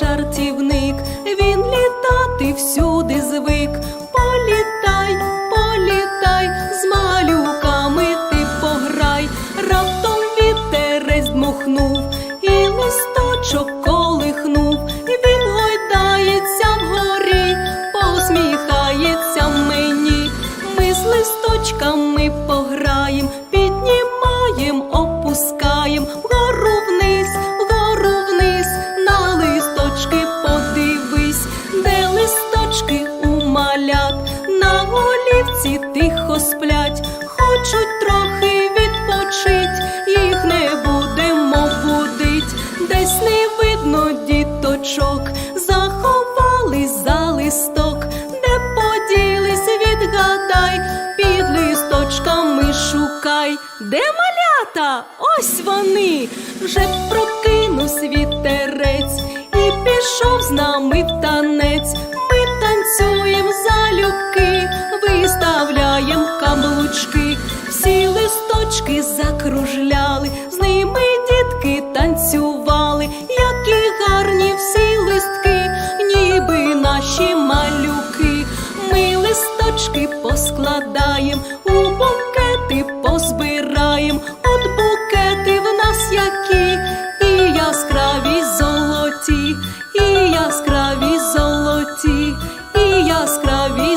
жартівник, він літати всюди звик. Політай, політай, з малюками ти пограй, раптом вітерець дмухнув, і листочок колихнув, і він гойдається вгорі, посміхається мені. Ми з листочками пограєм, піднімаєм, опускаєм, вгору вниз, листочки у малят, на голівці тихо сплять, хочуть трохи відпочить, їх не будемо будить, десь не видно діточок, заховались за листок, де поділись, відгадай, під листочками шукай, де малята? Ось вони, вже прокинувся вітерець і пішов з нами в танець. Пташки закружляли, з ними дітки танцювали, які гарні всі листки, ніби наші малюки, ми листочки поскладаєм, у букети позбираєм, от букети в нас які, і яскраві золоті, і яскраві золоті, і яскраві.